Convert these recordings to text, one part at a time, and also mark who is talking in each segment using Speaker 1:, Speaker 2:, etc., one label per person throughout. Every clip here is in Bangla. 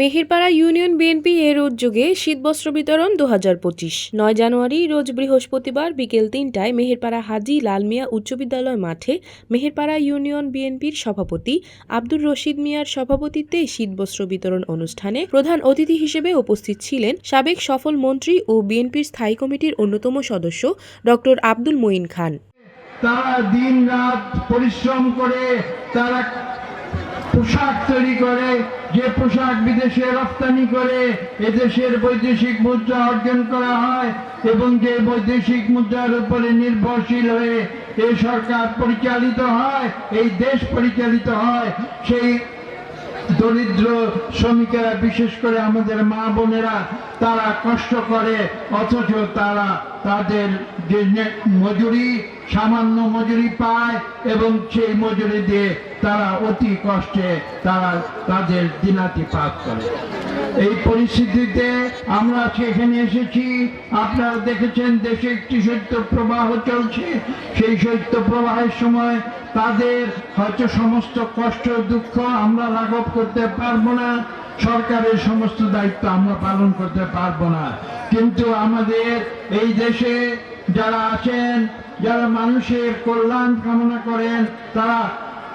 Speaker 1: মেহেরপাড়া ইউনিয়ন বিএনপি এর উদ্যোগে শীতবস্ত্র বিতরণ দু হাজার পঁচিশ নয় জানুয়ারি রোজ বৃহস্পতিবার বিকেল তিনটায় মেহেরপাড়া হাজি লালমিয়া উচ্চ বিদ্যালয় মাঠে মেহেরপাড়া ইউনিয়ন বিএনপির সভাপতি আব্দুর রশিদ মিয়ার সভাপতিত্বে শীতবস্ত্র বিতরণ অনুষ্ঠানে প্রধান অতিথি হিসেবে উপস্থিত ছিলেন সাবেক সফল মন্ত্রী ও বিএনপির স্থায়ী কমিটির অন্যতম সদস্য ডক্টর আব্দুল মঈন খান
Speaker 2: তারা দিন রাত পরিশ্রম করে তারা পোশাক তৈরি করে যে পোশাক বিদেশে রপ্তানি করে এদেশের বৈদেশিক মুদ্রা অর্জন করা হয় এবং যে বৈদেশিক মুদ্রার উপরে নির্ভরশীল হয়ে এই সরকার পরিচালিত হয় এই দেশ পরিচালিত হয় সেই দরিদ্র শ্রমিকেরা বিশেষ করে আমাদের মা বোনেরা তারা কষ্ট করে অথচ তারা তাদের যে মজুরি সামান্য মজুরি পায় এবং সেই মজুরি দিয়ে তারা অতি কষ্টে তারা তাদের দিনাতি দিনাতিপাত করে এই পরিস্থিতিতে আমরা আজকে এখানে এসেছি আপনারা দেখেছেন দেশে একটি শৈত্য প্রবাহ চলছে সেই শৈত্য প্রবাহের সময় তাদের হয়তো সমস্ত কষ্ট দুঃখ আমরা লাঘব করতে পারবো না সরকারের সমস্ত দায়িত্ব আমরা পালন করতে পারবো না কিন্তু আমাদের এই দেশে যারা আছেন যারা মানুষের কল্যাণ কামনা করেন তারা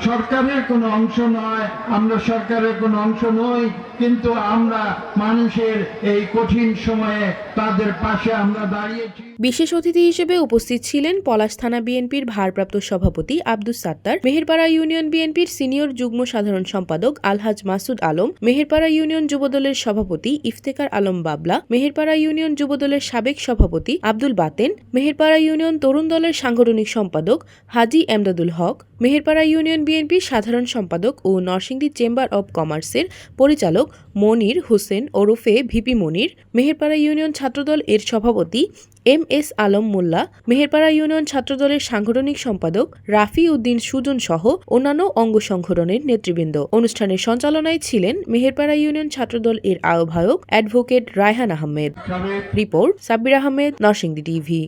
Speaker 2: সরকারের কোনো অংশ নয় আমরা সরকারের কোনো অংশ নই কিন্তু আমরা মানুষের এই কঠিন সময়ে তাদের পাশে আমরা দাঁড়িয়েছি
Speaker 1: বিশেষ অতিথি হিসেবে উপস্থিত ছিলেন পলাশ থানা বিএনপির ভারপ্রাপ্ত সভাপতি আব্দুস সাত্তার মেহেরপাড়া ইউনিয়ন বিএনপির সিনিয়র যুগ্ম সাধারণ সম্পাদক আলহাজ মাসুদ আলম মেহেরপাড়া ইউনিয়ন যুবদলের সভাপতি ইফতেকার আলম বাবলা মেহেরপাড়া ইউনিয়ন যুবদলের সাবেক সভাপতি আব্দুল বাতেন মেহেরপাড়া ইউনিয়ন তরুণ দলের সাংগঠনিক সম্পাদক হাজি এমদাদুল হক মেহেরপাড়া ইউনিয়ন বিএনপি সাধারণ সম্পাদক ও নরসিংদী চেম্বার অব কমার্সের পরিচালক মনির হোসেন ওরফে ভিপি মনির মেহেরপাড়া ইউনিয়ন ছাত্রদল এর সভাপতি M S Alam Molla Meherpara union ছাত্রদলের সাংগঠনিক সম্পাদক রাফি উদ্দিন সুজন সহ অন্যান্য অঙ্গ সংগঠনের নেতৃবৃন্দ অনুষ্ঠানের সঞ্চালনায় ছিলেন মেহেরপাড়া ইউনিয়ন ছাত্রদল এর আহ্বায়ক advocate Raihan Ahmed report Sabbir Ahmed Narsingdi TV